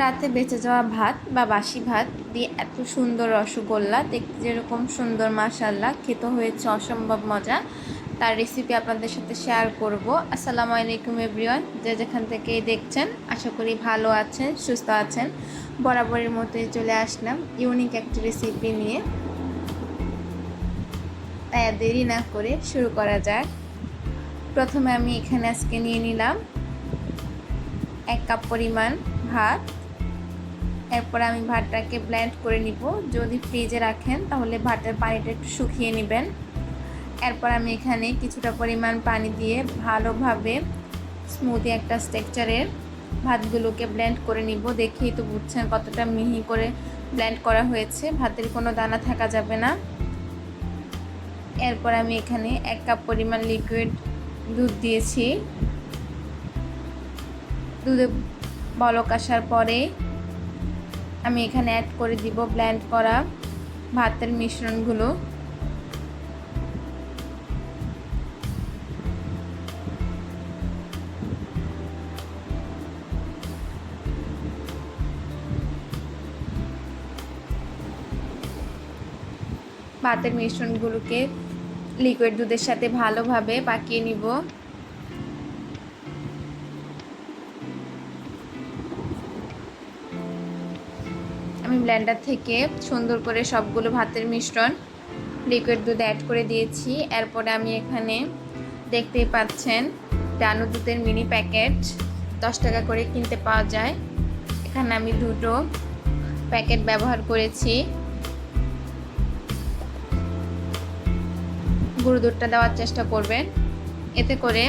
রাতে বেঁচে যাওয়া ভাত বা বাসি ভাত দিয়ে এত সুন্দর রসগোল্লা, দেখতে যেরকম সুন্দর মাসাল্লাহ খেতে হয়েছে অসম্ভব মজা। তার রেসিপি আপনাদের সাথে শেয়ার করব। আসসালামু আলাইকুম এভরিওয়ান যে যেখান থেকে দেখছেন, আশা করি ভালো আছেন, সুস্থ আছেন। বরাবরের মতোই চলে আসলাম ইউনিক একটি রেসিপি নিয়ে। তাই দেরি না করে শুরু করা যাক। প্রথমে আমি এখানে আজকে নিয়ে নিলাম এক কাপ পরিমাণ ভাত। এরপর আমি ভাতটাকে ব্লেন্ড করে নিব। যদি ফ্রিজে রাখেন, তাহলে ভাতের পানিটা একটু শুকিয়ে নেবেন। এরপর আমি এখানে কিছুটা পরিমাণ পানি দিয়ে ভালোভাবে স্মুদি একটা স্ট্রাকচারের ভাতগুলোকে ব্লেন্ড করে নিব। দেখেই তো বুঝছেন কতটা মিহি করে ব্লেন্ড করা হয়েছে। ভাতের কোনো দানা থাকা যাবে না। এরপর আমি এখানে এক কাপ পরিমাণ লিকুইড দুধ দিয়েছি। দুধে বলক আসার পরে আমি এখানে অ্যাড করে দিব ব্ল্যান্ড করা ভাতের মিশ্রণগুলো। ভাতের মিশ্রণগুলোকে লিকুইড দুধের সাথে ভালোভাবে পাকিয়ে নিব। আমি ব্লেন্ডার থেকে সুন্দর করে সবগুলো ভাতের মিশ্রণ লিকুইড দুধ অ্যাড করে দিয়েছি। এরপরে আমি এখানে দেখতেই পাচ্ছেন, ডানু দুধের মিনি প্যাকেট দশ টাকা করে কিনতে পাওয়া যায়। এখানে আমি দুটো প্যাকেট ব্যবহার করেছি। গুঁড়ো দুধটা দেওয়ার চেষ্টা করবেন। এতে করে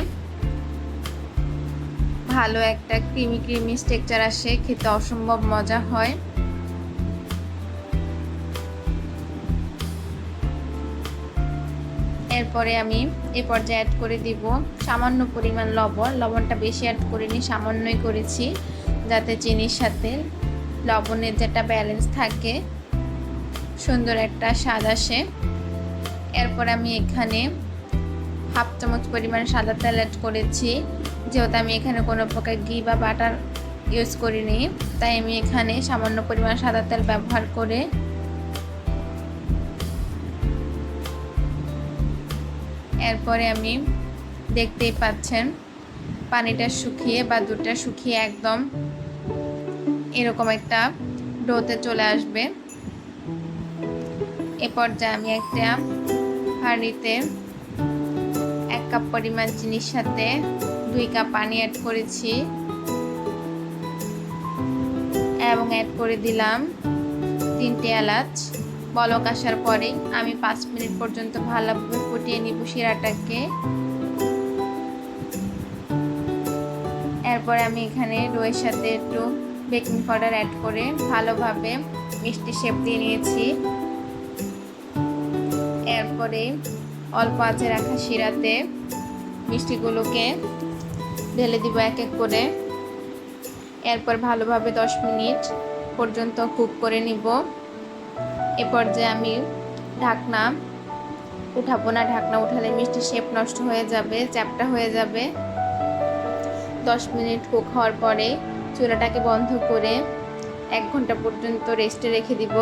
ভালো একটা ক্রিমি ক্রিমি স্ট্রেকচার আসে, খেতে অসম্ভব মজা হয়। এরপরে আমি এ পর্যায়ে অ্যাড করে দিব সামান্য পরিমাণ লবণ। লবণটা বেশি অ্যাড করিনি, সামান্যই করেছি যাতে চিনির সাথে লবণের যেটা ব্যালেন্স থাকে, সুন্দর একটা স্বাদ আসে। এরপর আমি এখানে হাফ চামচ পরিমাণ সাদা তেল অ্যাড করেছি। যেহেতু আমি এখানে কোনো প্রকার ঘি বা বাটার ইউজ করিনি, তাই আমি এখানে সামান্য পরিমাণ সাদা তেল ব্যবহার করে এরপরে আমি দেখতেই পাচ্ছেন, পানিটা শুকিয়ে বা দুধটা শুকিয়ে একদম এরকম একটা ডোতে চলে আসবে। এ পর্যায়ে আমি একটা হাঁড়িতে এক কাপ পরিমাণ চিনির সাথে দুই কাপ পানি অ্যাড করেছি এবং অ্যাড করে দিলাম তিনটে এলাচ। বলক আসার পরে আমি পাঁচ মিনিট পর্যন্ত ভালোভাবে ফুটিয়ে নিব শিরাটাকে। এরপরে আমি এখানে রয়ের সাথে একটু বেকিং পাউডার অ্যাড করে ভালোভাবে মিষ্টি শেপ দিয়ে নিয়েছি। এরপরে অল্প আঁচে রাখা শিরাতে মিষ্টিগুলোকে ঢেলে দিব এক এক করে। এরপর ভালোভাবে দশ মিনিট পর্যন্ত কুক করে নিব। এ পর্যায়ে আমি ঢাকনা উঠাবো না। ঢাকনা উঠালে মিষ্টি শেপ নষ্ট হয়ে যাবে, চ্যাপটা হয়ে যাবে। দশ মিনিট কুক হওয়ার পরে চুলাটাকে বন্ধ করে এক ঘণ্টা পর্যন্ত রেস্টে রেখে দিব।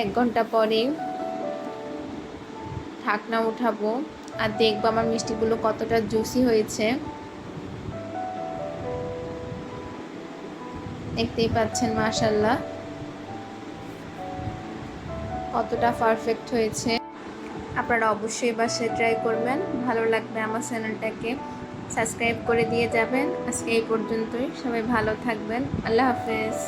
এক ঘণ্টা পরে ঢাকনা উঠাবো আর দেখব আমার মিষ্টিগুলো কতটা জুসি হয়েছে। দেখতেই পাচ্ছেন মাশাল্লাহ কতটা পারফেক্ট হয়েছে। আপনারা অবশ্যই বাসে ট্রাই করবেন। ভালো লাগবে আমার চ্যানেলটাকে সাবস্ক্রাইব করে দিয়ে যাবেন। আজকে এই পর্যন্তই। সবাই ভালো থাকবেন। আল্লাহ হাফেজ।